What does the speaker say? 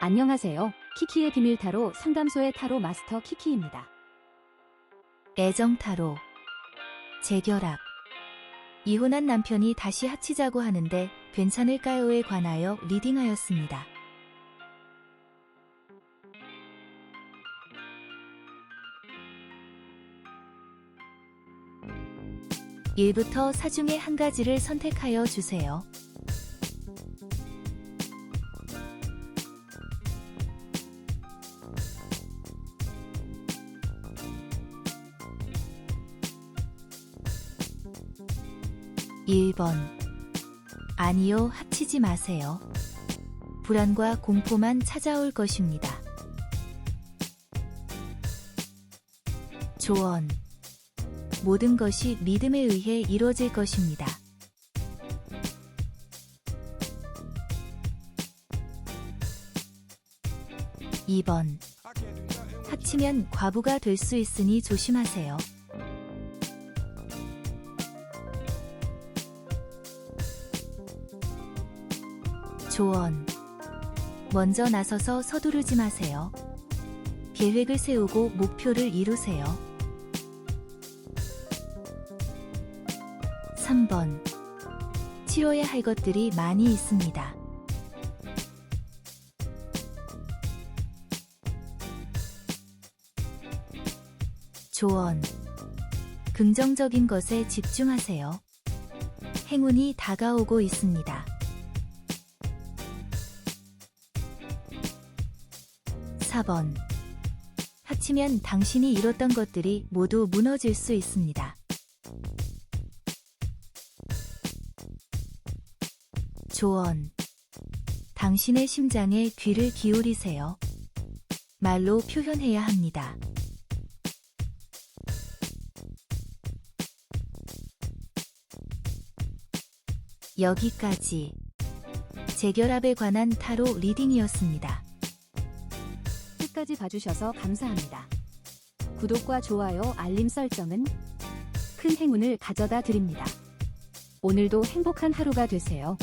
안녕하세요. 키키의 비밀 타로 상담소의 타로 마스터 키키입니다. 애정 타로. 재결합. 이혼한 남편이 다시 합치자고 하는데 괜찮을까요에 관하여 리딩하였습니다. 일부터 4 중에 한 가지를 선택하여 주세요. 일번 아니요, 합치지 마세요. 불안과 공포만 찾아올 것입니다. 조언. 모든 것이 믿음에 의해 이루어질 것입니다. 2번. 합치면 과부가 될 수 있으니 조심하세요. 조언. 먼저 나서서 서두르지 마세요. 계획을 세우고 목표를 이루세요. 3번. 치러야 할 것들이 많이 있습니다. 조언. 긍정적인 것에 집중하세요. 행운이 다가오고 있습니다. 4번. 합치면 당신이 이뤘던 것들이 모두 무너질 수 있습니다. 조언. 당신의 심장에 귀를 기울이세요. 말로 표현해야 합니다. 여기까지 재결합에 관한 타로 리딩이었습니다. 끝까지 봐주셔서 감사합니다. 구독과 좋아요, 알림 설정은 큰 행운을 가져다 드립니다. 오늘도 행복한 하루가 되세요.